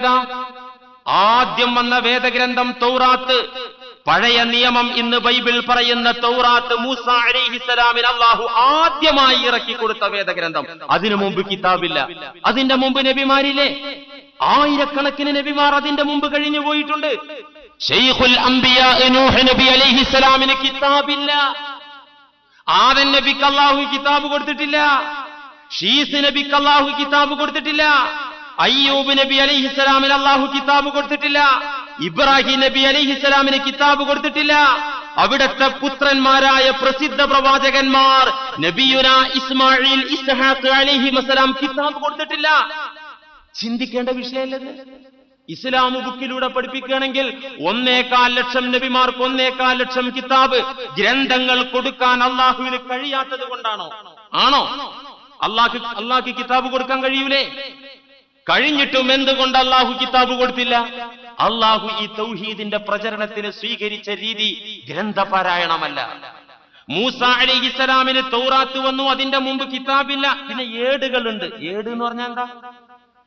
ഏതാ ആദ്യം വന്ന വേദഗ്രന്ഥം തൗറാത്ത് പഴയ നിയമം ഇന്ന് ബൈബിൾ പറയുന്ന തൗറാത്ത് മൂസ അലിഹിസലാമിന് അള്ളാഹു ആദ്യമായി ഇറക്കി കൊടുത്ത വേദഗ്രന്ഥം അതിനു മുമ്പ് കിതാബില്ല അതിന്റെ മുമ്പ് നബിമാരില്ലേ ആയിരക്കണക്കിന് നബിമാർ അതിന്റെ മുമ്പ് കഴിഞ്ഞു പോയിട്ടുണ്ട് ഷെയ്ഖുൽ അംബിയ നബി അലിഹിസലാമിന് കിതാബില്ല ആദൻ നബിക്ക് അള്ളാഹു കിതാബ് കൊടുത്തിട്ടില്ല ഷീസ് നബിക്ക് അള്ളാഹു കിതാബ് കൊടുത്തിട്ടില്ല അയ്യൂബ് നബി അലിഹിസ്സലാമിന് അള്ളാഹു കിതാബ് കൊടുത്തിട്ടില്ല. ഇബ്രാഹിം നബി അലിഹിസ്സലാമിന് കിതാബ് കൊടുത്തിട്ടില്ല. അവിടുത്തെ പുത്രന്മാരായ പ്രസിദ്ധ പ്രവാചകന്മാർ നബിയുന ഇസ്മായിൽ ഇസ്ഹാഖ് അലിഹി മസലാം കിതാബ് കൊടുത്തിട്ടില്ല. ചിന്തിക്കേണ്ട വിഷയമല്ലത്. ഇസ്ലാം ബുക്കിലൂടെ പഠിപ്പിക്കുകയാണെങ്കിൽ ഒന്നേകാൽ ലക്ഷം നബിമാർക്ക് ഒന്നേകാൽ ലക്ഷം കിതാബ് ഗ്രന്ഥങ്ങൾ കൊടുക്കാൻ അള്ളാഹുവിന് കഴിയാത്തത് കൊണ്ടാണോ? ആണോ? അള്ളാഹ് അള്ളാഹ് കിതാബ് കൊടുക്കാൻ കഴിയൂലേ? കഴിഞ്ഞിട്ടും എന്തുകൊണ്ട് അള്ളാഹു കിതാബ് കൊടുത്തില്ല? അള്ളാഹു ഈ തൗഹീദിന്റെ പ്രചരണത്തിന് സ്വീകരിച്ച രീതി ഗ്രന്ഥപാരായണമല്ല. മൂസ അലി ഇസ്ലാമിന് തൗറാത്ത് വന്നു അതിന്റെ മുമ്പ് കിതാബില്ല. പിന്നെ ഏടുകളുണ്ട്. ഏട് എന്ന് പറഞ്ഞാൽ എന്താ?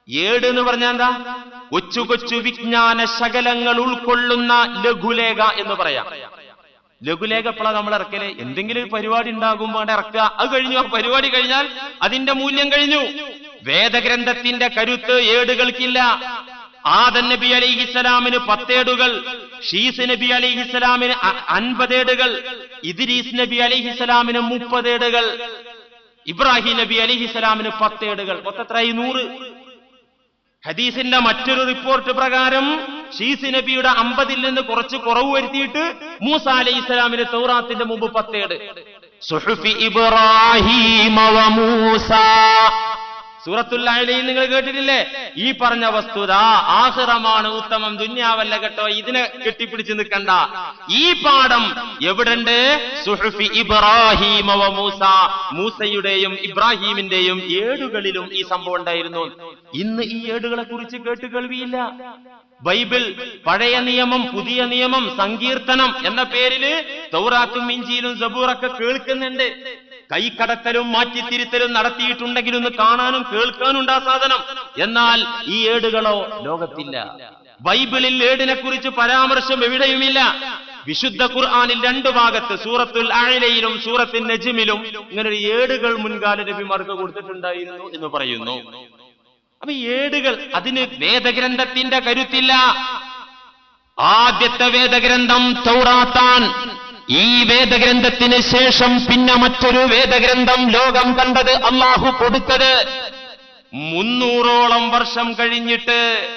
ഏട് എന്ന് പറഞ്ഞാൽ എന്താ? കൊച്ചു കൊച്ചു വിജ്ഞാന ശകലങ്ങൾ ഉൾക്കൊള്ളുന്ന ലഘുലേഖ എന്ന് പറയാം. ലഘുലേഖ എപ്പോഴാ നമ്മൾ ഇറക്കൽ എന്തെങ്കിലും ഒരു പരിപാടി ഉണ്ടാകുമ്പോൾ അവിടെ ഇറക്കുക. അത് കഴിഞ്ഞു. ആ പരിപാടി കഴിഞ്ഞാൽ അതിന്റെ മൂല്യം കഴിഞ്ഞു. വേദഗ്രന്ഥത്തിന്റെ കരുത്ത് ഏടുകൾക്കില്ല. ആദൻ നബി അലിഹിസ്സലാമിന് പത്തേടുകൾ. ഷീസ് നബി അലിഹിസ്സലാമിന് അൻപതേടുകൾ. ഇദ്രീസ് നബി അലിഹിസ്സലാമിന് മുപ്പതേടുകൾ. ഇബ്രാഹിം നബി അലിഹിസ്സലാമിന് പത്തേടുകൾ. മൊത്തത്രായി നൂറ്. ഹദീസിന്റെ മറ്റൊരു റിപ്പോർട്ട് പ്രകാരം ഷീസ് നബിയുടെ അമ്പതിൽ നിന്ന് കുറച്ച് കുറവ് വരുത്തിയിട്ട് മൂസ അലൈഹി ഇസ്ലാമിന്റെ തൗറാത്തിന്റെ മുമ്പ് പത്തേട്. സുഹുഫി മൂസ. നിങ്ങൾ കേട്ടിട്ടില്ലേ? ഈ പറഞ്ഞ വസ്തുത ആഹ്റമാണ് ഉത്തമം ദുന്യാവല്ല കേട്ടോ ഇതിനെ കെട്ടിപ്പിടിച്ച് നിൽക്കണ്ട. ഈ പാഠം എവിടുണ്ട്? സുഹഫി ഇബ്രാഹിം മൂസ. മൂസയുടെയും ഇബ്രാഹീമിന്റെയും ഏടുകളിലും ഈ സംഭവം ഉണ്ടായിരുന്നു. ഇന്ന് ഈ ഏടുകളെ കുറിച്ച് കേട്ട് കേൾവിയില്ല. ബൈബിൾ പഴയ നിയമം പുതിയ നിയമം സങ്കീർത്തനം എന്ന പേരിൽ തൗറാത്തും ഇഞ്ചിയിലും സബൂറൊക്കെ കേൾക്കുന്നുണ്ട്. കൈക്കടത്തലും മാറ്റിത്തിരുത്തലും നടത്തിയിട്ടുണ്ടെങ്കിൽ ഒന്ന് കാണാനും കേൾക്കാനും ആ സാധനം. എന്നാൽ ഈ ഏടുകളോ ലോകത്തില്ല. ബൈബിളിൽ ഏടിനെ കുറിച്ച് പരാമർശം എവിടെയുമില്ല. വിശുദ്ധ ഖുർആാനിൽ രണ്ടു ഭാഗത്ത് സൂറത്തുൽ ആഴിലയിലും സൂറത്തിൽ നജിമിലും ഇങ്ങനെ ഏടുകൾ മുൻകാല നബിമാർക്ക് കൊടുത്തിട്ടുണ്ടായിരുന്നു എന്ന് പറയുന്നു. അപ്പൊ ഏടുകൾ അതിന് വേദഗ്രന്ഥത്തിന്റെ കരുത്തില്ല. ആദ്യത്തെ വേദഗ്രന്ഥം തൗറാത്താൻ. ഈ വേദഗ്രന്ഥത്തിന് ശേഷം പിന്നെ മറ്റൊരു വേദഗ്രന്ഥം ലോകം കണ്ടത് അള്ളാഹു കൊടുത്തത്. മുന്നൂറോളം വർഷം കഴിഞ്ഞിട്ട്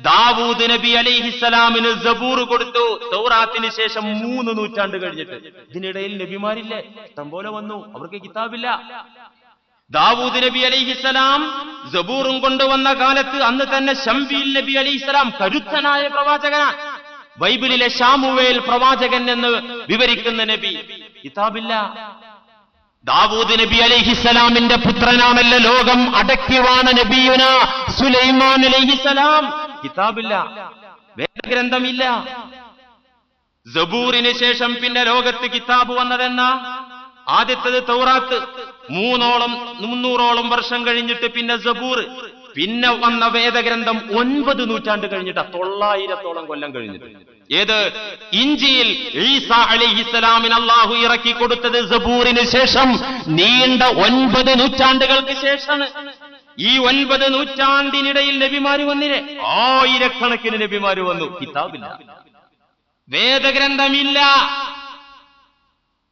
ദാവൂദ് നബി അലിഹിസ്സലാമിന് സബൂർ കൊടുത്തു. തൗറാത്തിന് ശേഷം മൂന്ന് നൂറ്റാണ്ട് കഴിഞ്ഞിട്ട്. ഇതിനിടയിൽ നബിമാരില്ലേ? ഇഷ്ടം പോലെ വന്നു. അവർക്ക് കിതാബില്ല. ദാവൂദ് നബി അലൈഹിസലാം ജബൂറും കൊണ്ടുവന്ന കാലത്ത് അന്ന് തന്നെ ഷംബീൽ നബി അലൈഹിസലാം കരുത്തനായ പ്രവാചകനാണ്. ബൈബിളിലെ ഷാമുവേൽ പ്രവാചകൻ എന്ന് വിവരിക്കുന്ന നബി. കിതാബില്ല. ദാവൂദ് നബി അലൈഹിസലാമിന്റെ പുത്രനാമല്ല ലോകം അടക്കിവാണ നബിയുന സുലൈമാൻ അലൈഹിസലാം കിതാബില്ല. വേദഗ്രന്ഥമില്ല. ജബൂറിന് ശേഷം പിന്നെ ലോകത്ത് കിതാബ് വന്നതെന്ന? ആദ്യത്തത് തൗറാത്ത്. മൂന്നോളം മുന്നൂറോളം വർഷം കഴിഞ്ഞിട്ട് പിന്നെ സബൂർ. പിന്നെ വന്ന വേദഗ്രന്ഥം ഒൻപത് നൂറ്റാണ്ട് കഴിഞ്ഞിട്ട് തൊള്ളായിരത്തോളം കൊല്ലം കഴിഞ്ഞിട്ട്. ഏത്? ഇഞ്ചിയിൽ അള്ളാഹു ഇറക്കി കൊടുത്തത് സബൂറിന് ശേഷം. നീണ്ട ഒൻപത് നൂറ്റാണ്ടുകൾക്ക് ശേഷമാണ്. ഈ ഒൻപത് നൂറ്റാണ്ടിനിടയിൽ നബിമാര് വന്നില്ലേ? ആയിരക്കണക്കിന് നബിമാര് വന്നു. കിതാബില്ല. വേദഗ്രന്ഥമില്ല.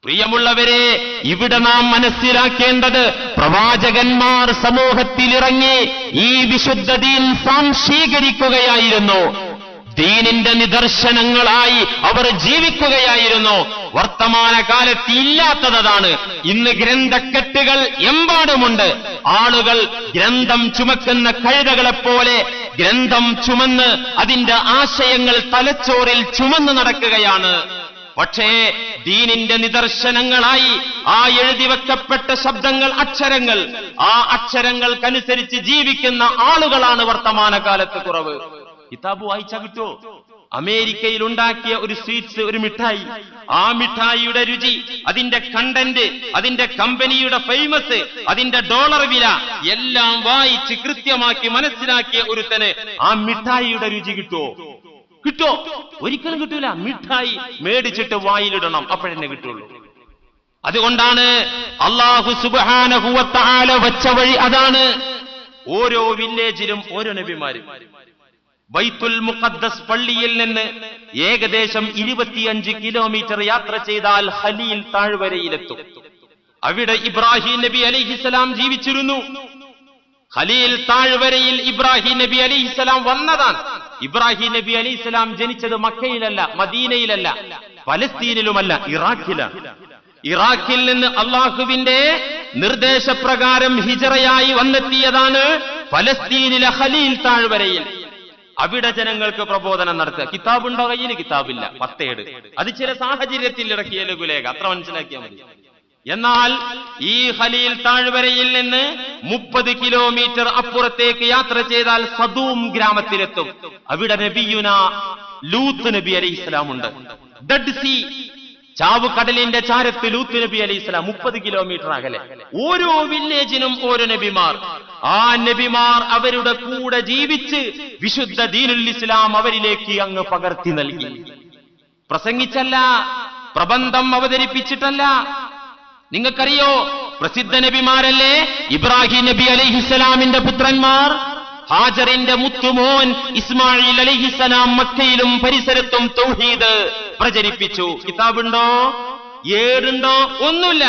പ്രിയമുള്ളവരെ ഇവിടെ നാം മനസ്സിലാക്കേണ്ടത് പ്രവാചകന്മാർ സമൂഹത്തിലിറങ്ങി ഈ വിശുദ്ധ ദീൻ സാംശീകരിക്കുകയായിരുന്നു ദീനിന്റെ നിദർശനങ്ങളായി അവർ ജീവിക്കുകയായിരുന്നു. വർത്തമാന കാലത്ത് ഇല്ലാത്തതാണ്. ഇന്ന് ഗ്രന്ഥക്കെട്ടുകൾ എമ്പാടുമുണ്ട്. ആളുകൾ ഗ്രന്ഥം ചുമക്കുന്ന കഴുതകളെപ്പോലെ ഗ്രന്ഥം ചുമന്ന് അതിന്റെ ആശയങ്ങൾ തലച്ചോറിൽ ചുമന്ന് നടക്കുകയാണ്. പക്ഷേ ദീനിന്റെ നിദർശനങ്ങളായി ആ എഴുതി വെക്കപ്പെട്ട ശബ്ദങ്ങൾ അക്ഷരങ്ങൾ ആ അക്ഷരങ്ങൾക്കനുസരിച്ച് ജീവിക്കുന്ന ആളുകളാണ് വർത്തമാനകാലത്ത് കുറവ്. കിതാബ് വായിച്ച കിട്ടോ അമേരിക്കയിൽ ഉണ്ടാക്കിയ ഒരു സ്വീറ്റ്സ് ഒരു മിഠായി. ആ മിഠായിയുടെ രുചി അതിന്റെ കണ്ടന്റ് അതിന്റെ കമ്പനിയുടെ ഫേമസ് അതിന്റെ ഡോളർ വില എല്ലാം വായിച്ച് കൃത്യമാക്കി മനസ്സിലാക്കിയ ഒരുത്തന് ആ മിഠായിയുടെ രുചി കിട്ടുമോ കിട്ടോ? ഒരിക്കലും കിട്ടൂല. മിഠായി മേടിച്ചിട്ട് വായിലിടണം. അപ്പോഴെന്നെ കിട്ടുള്ളൂ. അതുകൊണ്ടാണ് അള്ളാഹു സുബാനഹുവത്താല വച്ച വഴി അതാണ് ഓരോ വില്ലേജിലും ഓരോ നബിമാരും. ബൈത്തുൽ മുഖദ്ദസ് പള്ളിയിൽ നിന്ന് ഏകദേശം ഇരുപത്തിയഞ്ച് കിലോമീറ്റർ യാത്ര ചെയ്താൽ ഹലിയിൽ താഴ്വരയിലെത്തും. അവിടെ ഇബ്രാഹിം നബി അലിഹിസലാം ജീവിച്ചിരുന്നു. ഖലീൽ താഴ്വരയിൽ ഇബ്രാഹിം നബി അലിഹിസലാം വന്നതാണ്. ഇബ്രാഹിം നബി അലി ഇസ്ലാം ജനിച്ചത് മക്കയിലല്ല മദീനയിലല്ല പലസ്തീനിലുമല്ല ഇറാഖിലാണ്. ഇറാഖിൽ നിന്ന് അള്ളാഹുവിന്റെ നിർദ്ദേശപ്രകാരം ഹിജറയായി വന്നെത്തിയതാണ് പലസ്തീനിലെ ഹലീൽ താഴ്വരയിൽ. അവിടെ ജനങ്ങൾക്ക് പ്രബോധനം നടത്തുക. കിതാബുണ്ടോ കയ്യിൽ കിതാബില്ല. പത്തേട്. അത് ചില സാഹചര്യത്തിൽ ഇറക്കിയ ലഘുലേഖ അത്ര മനസ്സിലാക്കിയാൽ മതി. എന്നാൽ ഈ ഖലീൽ താഴ്വരയിൽ നിന്ന് മുപ്പത് കിലോമീറ്റർ അപ്പുറത്തേക്ക് യാത്ര ചെയ്താൽ സദൂം ഗ്രാമത്തിലെത്തും. അവിടെ നബിയുന ലൂത്ത് നബി അലി ഇസ്ലാമുണ്ട് ഡഡ് സി ചാവുകടലിന്റെ ചാരത്ത് ലൂത്ത് നബി അലി ഇസ്ലാം മുപ്പത് കിലോമീറ്റർ അകലെ. ഓരോ വില്ലേജിനും ഓരോ നബിമാർ. ആ നബിമാർ അവരുടെ കൂടെ ജീവിച്ച് വിശുദ്ധ ദീനുൽ ഇസ്ലാം അവരിലേക്ക് അങ്ങ് പകർത്തി നൽകി. പ്രസംഗിച്ചല്ല പ്രബന്ധം അവതരിപ്പിച്ചിട്ടല്ല നിങ്ങൾക്കറിയോ പ്രസിദ്ധ നബിമാരല്ലേ? ഇബ്രാഹിം നബി അലൈഹിസ്സലാമിന്റെ പുത്രന്മാർ? ഹാജറിന്റെ മുത്തുമോൻ ഇസ്മായിൽ അലൈഹിസ്സലാം മക്കയിലും പരിസരത്തും തൗഹീദ് പ്രചരിപ്പിച്ചു. കിതാബുണ്ടോ? ഏടുണ്ടോ? ഒന്നുമില്ല.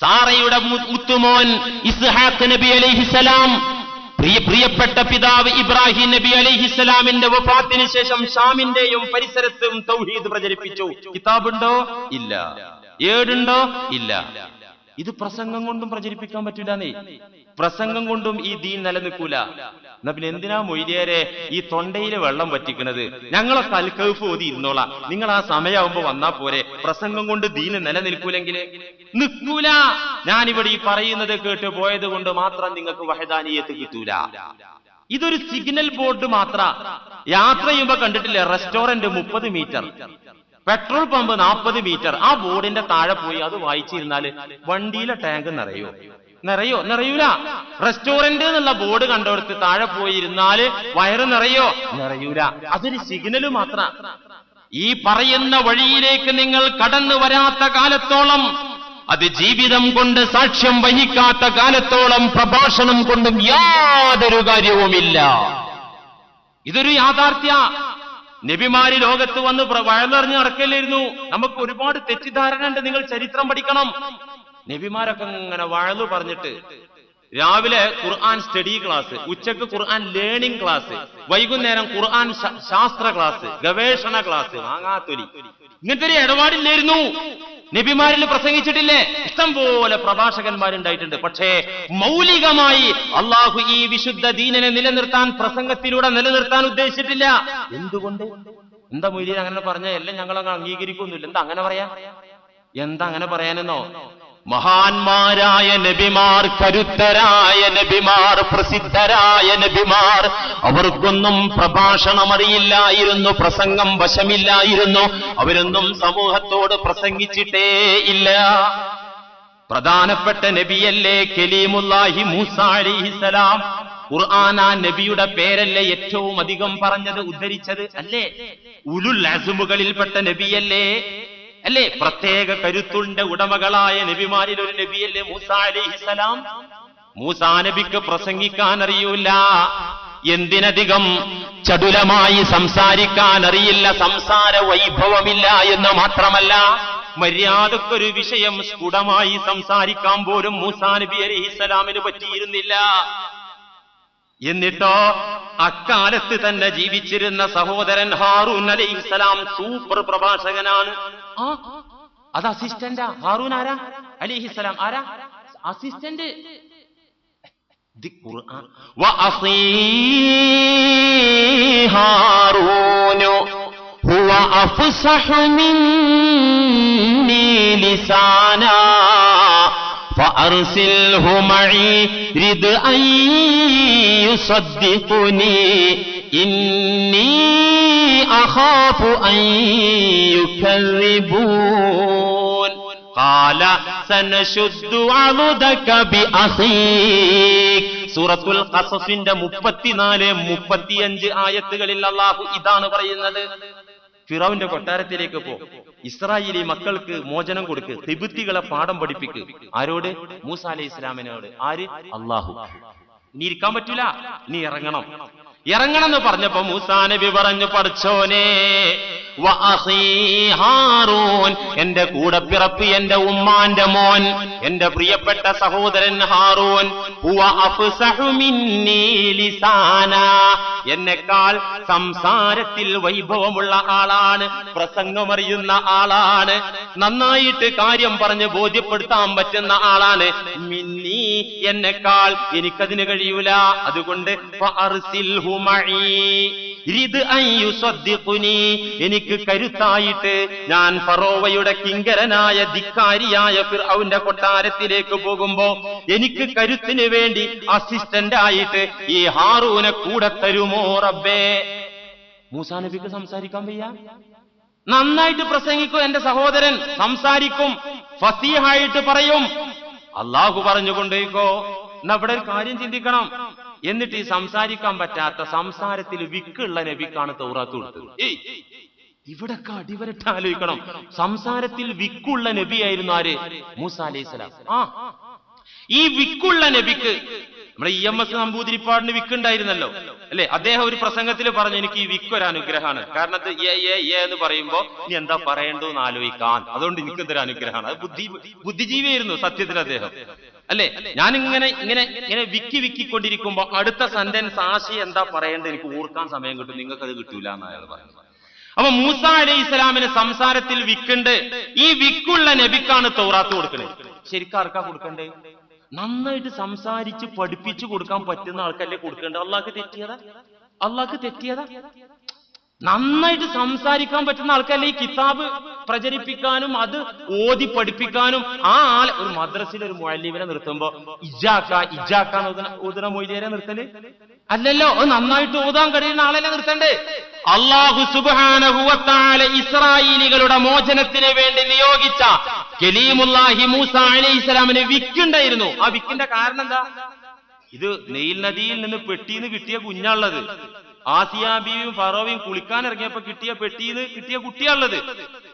സാറയുടെ മുത്തുമോൻ ഇസ്ഹാഖ് നബി അലൈഹിസലാം പ്രിയ പ്രിയപ്പെട്ട പിതാവ് ഇബ്രാഹിം നബി അലൈഹിസ്സലാമിന്റെ വഫാത്തിന് ശേഷം ഷാമിന്റെയും പരിസരത്തും തൗഹീദ് പ്രചരിപ്പിച്ചു. കിതാബുണ്ടോ? ഇല്ല. ഏടുണ്ടോ? ഇല്ല. ഇത് പ്രസംഗം കൊണ്ടും പ്രചരിപ്പിക്കാൻ പറ്റൂലെന്നേ. പ്രസംഗം കൊണ്ടും ഈ ദീൻ നിലനിൽക്കൂല. എന്നാ പിന്നെ എന്തിനാ മൊയ്തിയരെ ഈ തൊണ്ടയിലെ വെള്ളം പറ്റിക്കണത് ഞങ്ങളൊക്കെ അൽക്കൗഫ് ഓതി ഇരുന്നോളാം. നിങ്ങൾ ആ സമയമാകുമ്പോ വന്നാ പോരെ. പ്രസംഗം കൊണ്ട് ദീന് നിലനിൽക്കൂലെങ്കിൽ നിൽക്കൂല ഞാനിവിടെ ഈ പറയുന്നത് കേട്ട് പോയത് കൊണ്ട് മാത്രം നിങ്ങൾക്ക് വഹദാനീയത്ത് കിട്ടൂല. ഇതൊരു സിഗ്നൽ ബോർഡ് മാത്ര. യാത്ര ചെയ്യുമ്പോ കണ്ടിട്ടില്ലേ? റെസ്റ്റോറന്റ് മുപ്പത് മീറ്റർ. പെട്രോൾ പമ്പ് നാൽപ്പത് മീറ്റർ. ആ ബോർഡിന്റെ താഴെ പോയി അത് വായിച്ചിരുന്നാൽ വണ്ടിയിലെ ടാങ്ക് നിറയോ? നിറയോ? നിറയൂല. റെസ്റ്റോറന്റ് എന്നുള്ള ബോർഡ് കണ്ടെടുത്ത് താഴെ പോയിരുന്നാൽ വയറ് നിറയോ? നിറയൂല. അതൊരു സിഗ്നൽ മാത്ര. ഈ പറയുന്ന വഴിയിലേക്ക് നിങ്ങൾ കടന്നു വരാത്ത കാലത്തോളം അത് ജീവിതം കൊണ്ട് സാക്ഷ്യം വഹിക്കാത്ത കാലത്തോളം പ്രഭാഷണം കൊണ്ടും യാതൊരു കാര്യവുമില്ല. ഇതൊരു യാഥാർത്ഥ്യ. നബിമാര് ലോകത്ത് വന്ന് വയലറിഞ്ഞ് നടക്കല്ലായിരുന്നു നമുക്ക് ഒരുപാട് തെറ്റിദ്ധാരണ ഉണ്ട് നിങ്ങൾ ചരിത്രം പഠിക്കണം. നബിമാരൊക്കെ ഇങ്ങനെ വയലു പറഞ്ഞിട്ട് രാവിലെ ഖുർആൻ സ്റ്റഡി ക്ലാസ് ഉച്ചയ്ക്ക് ഖുർആൻ ലേണിംഗ് ക്ലാസ് വൈകുന്നേരം ഖുർആൻ ശാസ്ത്ര ക്ലാസ് ഗവേഷണ ക്ലാസ് വാങ്ങാത്തൊലി. ഇങ്ങനത്തെ ഒരു ഇടപാടില്ലായിരുന്നു. നബിമാരിൽ പ്രസംഗിച്ചിട്ടില്ലേ? ഇഷ്ടം പോലെ പ്രഭാഷകന്മാരുണ്ടായിട്ടുണ്ട്. പക്ഷേ മൗലികമായി അള്ളാഹു ഈ വിശുദ്ധ ദീനനെ നിലനിർത്താൻ പ്രസംഗത്തിലൂടെ നിലനിർത്താൻ ഉദ്ദേശിച്ചിട്ടില്ല. എന്തുകൊണ്ട്? എന്താ മൊയ്തീൻ അങ്ങനെ പറഞ്ഞ? എല്ലാം ഞങ്ങൾ അങ്ങ് അംഗീകരിക്കൊന്നുമില്ല എന്താ അങ്ങനെ പറയാ? എന്താ അങ്ങനെ പറയാനെന്നോ? മഹാന്മാരായ നബിമാർ കരുത്തരായ നബിമാർ പ്രസിദ്ധരായ നബിമാർ. അവർക്കൊന്നും പ്രഭാഷണം അറിയില്ലായിരുന്നു പ്രസംഗം വശമില്ലായിരുന്നു. അവരൊന്നും സമൂഹത്തോട് പ്രസംഗിച്ചിട്ടേ ഇല്ല. പ്രധാനപ്പെട്ട നബിയല്ലേ കലീമുല്ലാഹി മൂസ ആ നബിയുടെ പേരല്ലേ ഏറ്റവും അധികം പറഞ്ഞത് ഉദ്ധരിച്ചത് അല്ലേ? ഉലുൽ അസുമുകളിൽപ്പെട്ട നബിയല്ലേ? അല്ലേ? പ്രത്യേക കരുത്തുണ്ട ഉടമകളായ നബിമാരിൽ ഒരു നബിയല്ലേ മൂസ അലിഹിസലാം മൂസ നബിക്ക് പ്രസംഗിക്കാൻ അറിയൂല. എന്തിനധികം ചടുലമായി സംസാരിക്കാൻ അറിയില്ല സംസാര വൈഭവമില്ല എന്ന് മാത്രമല്ല മര്യാദക്കൊരു വിഷയം സ്ഫുടമായി സംസാരിക്കാൻ പോലും മൂസാ നബി അലിഹിസലാമിന് പറ്റിയിരുന്നില്ല. എന്നിട്ടോ അക്കാലത്ത് തന്നെ ജീവിച്ചിരുന്ന സഹോദരൻ ഹാറൂൻ അലിഹിസലാം സൂപ്പർ പ്രഭാഷകനാണ്. ആ അത് അസിസ്റ്റന്റാ ഹാറൂൻ ആരാ അലിഹിസലാം ആരാ അസിസ്റ്റന്റ് ദി ഖുർആൻ വഅസീ ഹാറൂനു ഹുവ അഫ്സഹു മിന്നീ ലിസാനാ فأرسله معي رد أن يصدقني إني أخاف أن يكذبون قال سنشد عضدك بأخيك സൂറത്തുൽ ഖസസിന്റെ മുപ്പത്തിനാല് മുപ്പത്തിയഞ്ച് ആയത്തുകളിൽ അള്ളാഹു ഇതാണ് പറയുന്നത് ഫിറോവിന്റെ കൊട്ടാരത്തിലേക്ക് പോ ഇസ്രായേലി മക്കൾക്ക് മോചനം കൊടുക്ക് തിബുത്തികളെ പാഠം പഠിപ്പിക്ക് ആരോട് മൂസ അലൈഹി ഇസ്ലാമിനോട് ആര് അള്ളാഹു ഇനി ഇരിക്കാൻ പറ്റൂല നീ ഇറങ്ങണം ഇറങ്ങണം എന്ന് പറഞ്ഞപ്പോ മൂസാ നബി പറഞ്ഞു പഠിച്ചോനെ ഹാറൂൻ എന്റെ കൂടെ പിറപ്പ് എന്റെ ഉമ്മാന്റെ മോൻ എന്റെ പ്രിയപ്പെട്ട സഹോദരൻ ഹാറൂൻ എന്നെക്കാൾ സംസാരത്തിൽ വൈഭവമുള്ള ആളാണ് പ്രസംഗമറിയുന്ന ആളാണ് നന്നായിട്ട് കാര്യം പറഞ്ഞ് ബോധ്യപ്പെടുത്താൻ പറ്റുന്ന ആളാണ് മിന്നി. എന്നെക്കാൾ എനിക്കതിന് കഴിയൂല. അതുകൊണ്ട് എനിക്ക് കരുത്തായിട്ട് ഞാൻ ഫറോവയുടെ കിങ്കരനായ ധിക്കാരിയായ ഫിർഔന്റെ കൊട്ടാരത്തിലേക്ക് പോകുമ്പോ എനിക്ക് കരുത്തിന് വേണ്ടി അസിസ്റ്റന്റ് ആയിട്ട് ഈ ഹാറൂനെ കൂടെ തരുമോ റബ്ബേ? മൂസാ നബിക്ക് സംസാരിക്കാൻ വയ്യ? നന്നായിട്ട് പ്രസംഗിക്കും എന്റെ സഹോദരൻ. സംസാരിക്കും. ഫസീഹായിട്ട് പറയും. അള്ളാഹു പറഞ്ഞുകൊണ്ടേക്കോ. എന്നാ ഇവിടെ ഒരു കാര്യം ചിന്തിക്കണം. എന്നിട്ട് ഈ സംസാരിക്കാൻ പറ്റാത്ത സംസാരത്തിൽ വിക്കുള്ള നബിക്കാണ് തൗറാത്ത് കൊടുത്തത്. ഏയ് ഇവിടൊക്കെ അടിവരട്ട് ആലോചിക്കണം. സംസാരത്തിൽ വിക്കുള്ള നബിയായിരുന്നു ആര്? മൂസ അലൈഹി സ്വലാം. ആ ഈ വിക്കുള്ള നബിക്ക് നമ്മുടെ ഇ എം എസ് നമ്പൂതിരിപ്പാടിന് വിക്കുണ്ടായിരുന്നല്ലോ. അല്ലെ? അദ്ദേഹം ഒരു പ്രസംഗത്തിൽ പറഞ്ഞു എനിക്ക് ഈ വിക്ക് ഒരു അനുഗ്രഹമാണ്. കാരണം എന്ന് പറയുമ്പോ ഇനി എന്താ പറയേണ്ടതെന്ന് ആലോചിക്കാൻ. അതുകൊണ്ട് എനിക്ക് ഇതൊരു അനുഗ്രഹമാണ്. അത് ബുദ്ധി ബുദ്ധിജീവിയായിരുന്നു സത്യത്തിൽ അദ്ദേഹം. അല്ലെ? ഞാൻ ഇങ്ങനെ ഇങ്ങനെ ഇങ്ങനെ വിക്കി വിക്കിക്കൊണ്ടിരിക്കുമ്പോ അടുത്ത സെന്റൻസ് ആശി എന്താ പറയേണ്ടത്? എനിക്ക് ഓർക്കാൻ സമയം കിട്ടും. നിങ്ങൾക്ക് അത് കിട്ടൂല എന്ന് അയാൾ പറയുന്നത്. അപ്പൊ മൂസ അലൈഹി ഇസ്ലാമിന് സംസാരത്തിൽ വിക്കുണ്ട്. ഈ വിക്കുള്ള നബിക്കാണ് തൗറാത്ത് കൊടുക്കുന്നത് ശരിക്കും ആർക്കാ കൊടുക്കണ്ടേ? നന്നായിട്ട് സംസാരിച്ച് പഠിപ്പിച്ചു കൊടുക്കാൻ പറ്റുന്ന ആൾക്കല്ലേ കൊടുക്കേണ്ടത്? അള്ളാക്ക് തെറ്റിയതാ? അള്ളാക്ക് തെറ്റിയതാ? നന്നായിട്ട് സംസാരിക്കാൻ പറ്റുന്ന ആൾക്കല്ലേ ഈ കിതാബ് പ്രചരിപ്പിക്കാനും അത് ഓതി പഠിപ്പിക്കാനും ആ ആൾ ഒരു മദ്രസിൽ ഒരു മുഴലീവിനെ നിർത്തുമ്പോ ഇജാക്ക ഇജാക്ക ഓതുന മൊയ്തേരെ നിർത്തൽ? അല്ലല്ലോ അത് നന്നായിട്ട് ഓതാൻ കഴിയുന്ന ആളല്ലേ നിർത്തണ്ടേ അള്ളാഹു സുബാനഹുവത്താല ഇസ്രായേലികളുടെ മോചനത്തിന് വേണ്ടി നിയോഗിച്ച കലീമുല്ലാഹി മൂസ അലൈഹി ഇസ്ലാമിന് വിക്കുണ്ടായിരുന്നു ആ വിക്കിന്റെ കാരണം എന്താ? ഇത് നെയിൽ നദിയിൽ നിന്ന് പെട്ടിന്ന് കിട്ടിയ കുഞ്ഞാളുള്ളത് ആസിയാബിയും ഫറോവിയും കുളിക്കാൻ ഇറങ്ങിയപ്പോ കിട്ടിയ പെട്ടിന്ന് കിട്ടിയ കുട്ടിയാണുള്ളത്.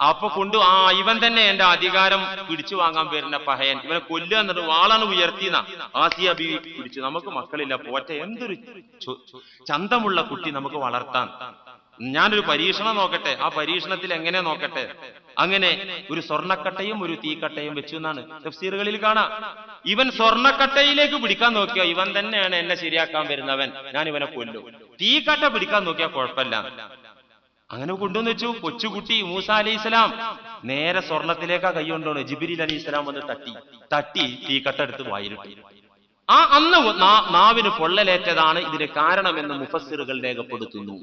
അപ്പൊ കൊണ്ടു ആ ഇവൻ തന്നെ എന്റെ അധികാരം പിടിച്ചു വാങ്ങാൻ വരുന്ന പഹയൻ. ഇവനെ കൊല്ലുക എന്നിട്ട് വാളാണ് ഉയർത്തിന ആസിയ ബീവി പിടിച്ചു. നമുക്ക് മക്കളില്ല പോറ്റ. എന്തൊരു ചന്തമുള്ള കുട്ടി നമുക്ക് വളർത്താൻ. ഞാനൊരു പരീക്ഷണം നോക്കട്ടെ. ആ പരീക്ഷണത്തിൽ എങ്ങനെ നോക്കട്ടെ? അങ്ങനെ ഒരു സ്വർണക്കട്ടയും ഒരു തീക്കട്ടയും വെച്ചു എന്നാണ് തഫ്സീറുകളിൽ കാണാം. ഇവൻ സ്വർണക്കട്ടയിലേക്ക് പിടിക്കാൻ നോക്കിയോ ഇവൻ തന്നെയാണ് എന്നെ ശരിയാക്കാൻ വരുന്നവൻ. ഞാൻ ഇവനെ കൊല്ലു. തീക്കട്ട പിടിക്കാൻ നോക്കിയാൽ കുഴപ്പമില്ല. അങ്ങനെ കൊണ്ടുവന്ന് വെച്ചു. കൊച്ചുകുട്ടി മൂസ അലൈഹി ഇസ്ലാം നേരെ സ്വർണത്തിലേക്കാ കൈ കൊണ്ടുപോണ് ജിബിരിൽ അലി ഇസ്ലാം വന്ന് തട്ടി. തട്ടി തീക്കട്ട എടുത്ത് വായിലിട്ടു ആ അന്ന് നാവിന് പൊള്ളലേറ്റതാണ് ഇതിന് കാരണമെന്ന് മുഫസ്സിറുകൾ രേഖപ്പെടുത്തുന്നു.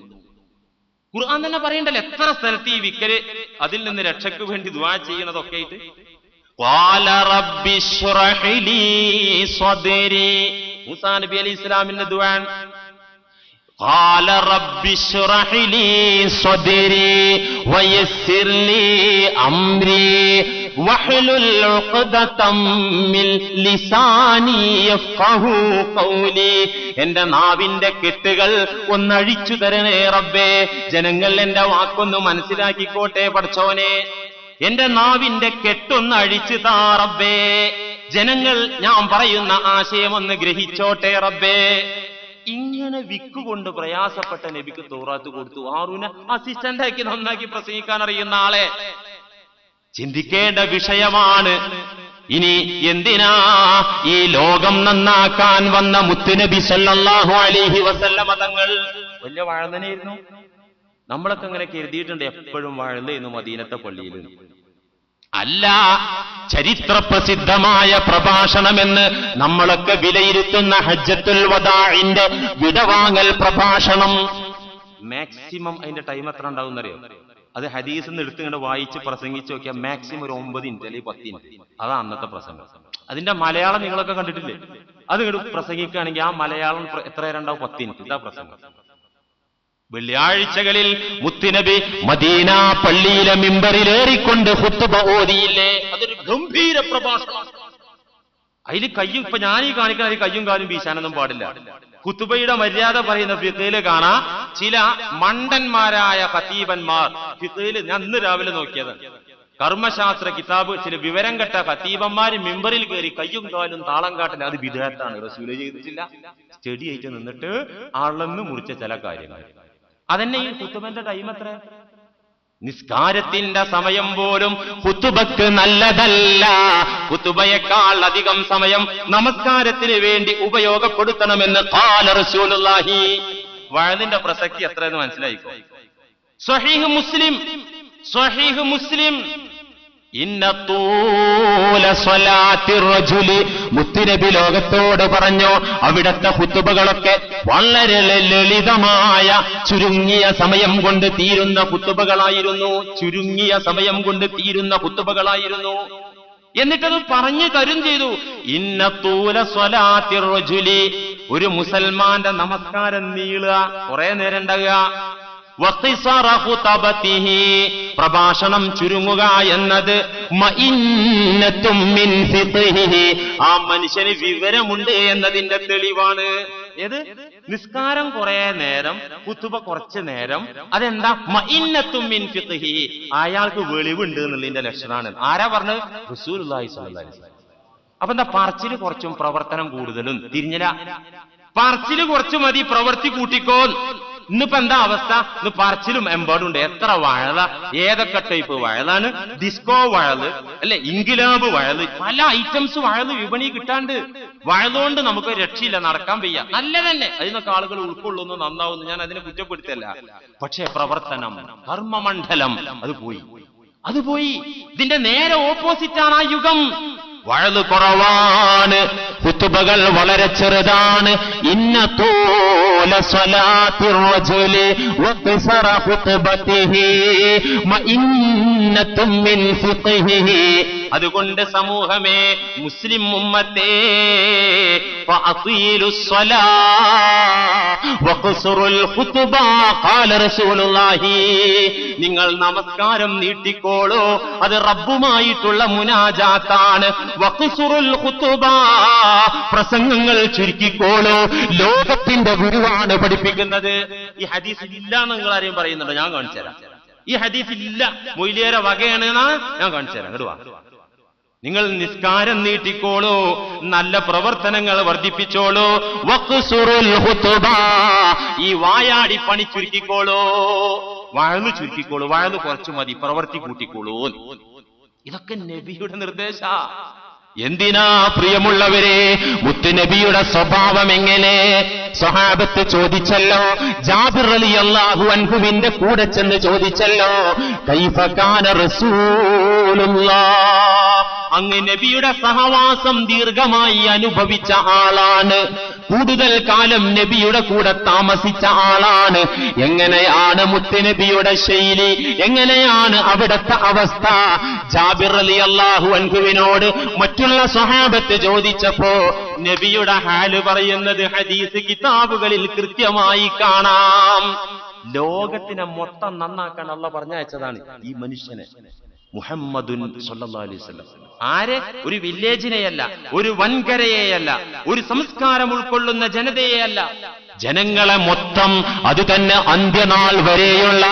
ഖുർആൻ തന്നെ പറയണ്ടല്ലോ എത്ര സ്ഥലത്ത് ഈ വിക്കല് അതിൽ നിന്ന് രക്ഷയ്ക്ക് വേണ്ടി ദുആ ചെയ്യുന്നതൊക്കെ ആയിട്ട് ഖാല റബ്ബി ശ്റഹ് ലീ സ്വദ്രി മൂസാ നബി അലൈഹി ഇസ്ലാമിന്റെ ദുആ قال رب اشرح لي صدري ويسر لي أمري എന്റെ നാവിന്റെ കെട്ടുകൾ ഒന്നഴിച്ചു തരണേ റബ്ബേ. ജനങ്ങൾ എന്റെ വാക്കൊന്ന് മനസ്സിലാക്കിക്കോട്ടെ പഠിച്ചോനെ എന്റെ നാവിന്റെ കെട്ടൊന്ന് അഴിച്ചു താ റബ്ബേ. ജനങ്ങൾ ഞാൻ പറയുന്ന ആശയം ഒന്ന് ഗ്രഹിച്ചോട്ടെ റബ്ബേ. ഇങ്ങനെ വിക്കുകൊണ്ട് പ്രയാസപ്പെട്ട നബിക്ക് തോറാത്ത് കൊടുത്തു. ആറുന അസിസ്റ്റന്റ് ആക്കി നന്നാക്കി പ്രസംഗിക്കാൻ അറിയുന്ന ആളെ. ചിന്തിക്കേണ്ട വിഷയമാണ്. ഇനി എന്തിനാ ഈ ലോകം നന്നാക്കാൻ വന്ന മുത്തുനബി സല്ലല്ലാഹു അലിഹി വസല്ല മതങ്ങൾ വലിയ വാഴന്നനായിരുന്നു നമ്മളൊക്കെ അങ്ങനെ കരുതിയിട്ടുണ്ട് എപ്പോഴും വാഴുന്നു മദീനത്തെ പള്ളിയിൽ അല്ല ചരിത്ര പ്രസിദ്ധമായ പ്രഭാഷണമെന്ന് നമ്മളൊക്കെ വിലയിരുത്തുന്ന ഹജ്ജത്തുൽ വദാഇന്റെ വിടവാങ്ങൽ പ്രഭാഷണം. മാക്സിമം അതിന്റെ ടൈം എത്ര ഉണ്ടാവും എന്നറിയോ അത് ഹദീസ് എടുത്ത് ഇങ്ങോട്ട് വായിച്ച് പ്രസംഗിച്ച് നോക്കിയാൽ മാക്സിമം ഒരു ഒമ്പത് ഇഞ്ച് അല്ലെങ്കിൽ പത്ത് ഇഞ്ച് അതാ അന്നത്തെ പ്രസംഗം. അതിന്റെ മലയാളം നിങ്ങളൊക്കെ കണ്ടിട്ടില്ലേ? അത് ഇങ്ങോട്ട് പ്രസംഗിക്കുകയാണെങ്കിൽ ആ മലയാളം എത്ര നേരം ഉണ്ടാവും? പത്ത് ഇഞ്ച് ഇതാ പ്രസംഗം. വെള്ളിയാഴ്ചകളിൽ മുത്തുനബി മദീന പള്ളിയിലെ മിമ്പറിലേറിക്കൊണ്ട് ഹുത്തുബ ഓതിയില്ലേ? അതൊരു ഗംഭീര പ്രഭാഷണം. അതിൽ കയ്യും ഇപ്പൊ ഞാൻ ഈ കാണിക്കുന്ന അതിൽ കയ്യും കാലും വീശാനൊന്നും പാടില്ല. കുത്തുബയുടെ മര്യാദ പറയുന്ന ഫിത്തയിൽ കാണാ. ചില മണ്ടന്മാരായ ഖത്തീബന്മാർ ഫിത്തയിൽ ഞാൻ ഇന്ന് രാവിലെ നോക്കിയത്. കർമ്മശാസ്ത്ര കിതാബ് ചില വിവരം കെട്ട ഖത്തീബന്മാര് മെമ്പറിൽ കയറി കയ്യും കാലും താളം കാട്ടില്ല അത് വിദേഹത്താണ് റസൂൽ ചെയ്തിട്ടില്ല. ആയിട്ട് നിന്നിട്ട് അളന്ന് മുറിച്ച ചില കാര്യങ്ങൾ. അതന്നെ ഈ കുത്തുബന്റെ ടൈം എത്ര? നിസ്കാരത്തിന്റെ സമയം പോലും കുത്തുബക്ക് നല്ലതല്ല. കുത്തുബയേക്കാൾ അധികം സമയം നമസ്കാരത്തിന് വേണ്ടി ഉപയോഗപ്പെടുത്തണമെന്ന് കാലറസൂലുള്ളാഹി വഴതിന്റെ പ്രസക്തി എത്രയെന്ന് മനസ്സിലായിക്കോ? സ്വഹീഹ് മുസ്ലിം സ്വഹീഹ് മുസ്ലിം ഇന്ന തൂല സ്വലാത്തി റജുലി മുത്തുനബി ലോകത്തോട് പറഞ്ഞു അവിടത്തെ കുത്തുബകളൊക്കെ വളരെ ലളിതമായ ചുരുങ്ങിയ സമയം കൊണ്ട് തീരുന്ന കുത്തുബകളായിരുന്നു. ചുരുങ്ങിയ സമയം കൊണ്ട് തീരുന്ന കുത്തുബകളായിരുന്നു. എന്നിട്ടത് പറഞ്ഞു തരും ചെയ്തു. ഇന്ന തൂല സ്വലാത്തിർ ഒരു മുസൽമാന്റെ നമസ്കാരം നീളുക കുറെ നേരം ഉണ്ടാകുക. പ്രഭാഷണം ചുരുങ്ങുക എന്നത് ആ മനുഷ്യന് വിവരമുണ്ട് എന്നതിന്റെ തെളിവാണ്. ഏത്? നിസ്കാരം കുറെ നേരം കുത്തുബ കുറച്ച് നേരം. അതെന്താ? മഇന്നത്തും മിൻ ഫിഖ്ഹിഹി അയാൾക്ക് വെളിവുണ്ട് എന്നുള്ളതിന്റെ ലക്ഷണമാണ്. ആരാ പറഞ്ഞത്? റസൂലുള്ളാഹി സ്വല്ലല്ലാഹി അലൈഹി അപ്പൊ എന്താ? പറച്ചിൽ കുറച്ചും പ്രവർത്തനം കൂടുതലും. തിരിഞ്ഞില്ല. പറച്ചിൽ കുറച്ചു മതി പ്രവൃത്തി കൂട്ടിക്കോ ഇന്നിപ്പോ എന്താ അവസ്ഥ? ഇന്ന് പറച്ചിലും എമ്പാടും ഉണ്ട്. എത്ര വഴല ഏതൊക്കെ ടൈപ്പ് വഴലാണ് ഡിസ്കോ വഴൽ അല്ലെ? ഇൻകിലാബ് വഴൽ പല ഐറ്റംസ് വഴൽ വിപണി കിട്ടാണ്ട്. വഴലുകൊണ്ട് നമുക്ക് രക്ഷയില്ല. നടക്കാൻ വയ്യ. നല്ല തന്നെ അതിനൊക്കെ ആളുകൾ ഉൾക്കൊള്ളുന്നു. നന്നാവുന്നു. ഞാൻ അതിനെ കുറ്റപ്പെടുത്തല്ല പക്ഷേ പ്രവർത്തനം കർമ്മമണ്ഡലം അത് പോയി. അത് പോയി. ഇതിന്റെ നേരെ ഓപ്പോസിറ്റ് ആണ് ആ യുഗം. വഴൽ കുറവാണ്. കുത്തുബകൾ വളരെ ചെറുതാണ്. ഇന്ന തോല സ്വലാത്തി അതുകൊണ്ട് സമൂഹമേ മുസ്ലിം ഉമ്മത്തേ നിങ്ങൾ നമസ്കാരം നീട്ടിക്കോളൂ. അത് റബ്ബുമായിട്ടുള്ള മുനാജാത്താണ്. പ്രസംഗങ്ങൾ ചുരുക്കിക്കോളൂ. ലോകത്തിന്റെ ഗുരുവാണ് പഠിപ്പിക്കുന്നത്. ഈ ഹദീസ് ഇല്ല നിങ്ങൾ ആരെയും പറയുന്നുണ്ടോ. ഞാൻ കാണിച്ചു തരാം ഈ ഹദീസ് ഇല്ല. മൊയ്ലിയേര വകയാണ് ഞാൻ കാണിച്ചു തരാം ഇങ്ങട് വാ നിങ്ങൾ നിസ്കാരം നീട്ടിക്കോളൂ നല്ല പ്രവർത്തനങ്ങൾ വർദ്ധിപ്പിച്ചോളൂ. ഈ വായാടി പണി ചുരുക്കിക്കോളൂ. വഴന്നു ചുരുക്കിക്കോളൂ വഴന്നു കുറച്ചു മതി പ്രവർത്തി കൂട്ടിക്കോളൂ. ഇതൊക്കെ നബിയുടെ നിർദ്ദേശ. എന്തിനാ പ്രിയമുള്ളവരെ മുത്തുനബിയുടെ സ്വഭാവം എങ്ങനെ? സ്വഹാബത്ത് ചോദിച്ചല്ലോ ജാബിർ അലി അള്ളാഹു അൻഹുവിന്റെ കൂടെ ചെന്ന് ചോദിച്ചല്ലോ കൈഫകാന റസൂലുള്ളാ. അങ്ങ് നബിയുടെ സഹവാസം ദീർഘമായി അനുഭവിച്ച ആളാണ്. കൂടുതൽ കാലം നബിയുടെ കൂടെ താമസിച്ച ആളാണ്. എങ്ങനെയാണ് മുത്തുനബിയുടെ ശൈലി? എങ്ങനെയാണ് അവിടുത്തെ അവസ്ഥ? ജാബിർ അലി അള്ളാഹു അൻഹുവിനോട് മറ്റുള്ള സ്വഹാബത്ത് ചോദിച്ചപ്പോ നബിയുടെ ഹാൽ പറയുന്നത് ഹദീസ് കിതാബുകളിൽ കൃത്യമായി കാണാം. ലോകത്തിനെ മൊത്തം നന്നാക്കാൻ അള്ള പറഞ്ഞയച്ചതാണ് ഈ മനുഷ്യനെ. മുഹമ്മദുൻ സല്ലല്ലാഹു അലൈഹി വസല്ലം. ആരെ? ഒരു വില്ലേജിനെയല്ല ഒരു വൻകരയെയല്ല ഒരു സംസ്കാരം ഉൾക്കൊള്ളുന്ന ജനതയെയല്ല. ജനങ്ങളെ മൊത്തം അത് തന്നെ അന്ത്യനാൾ വരെയുള്ള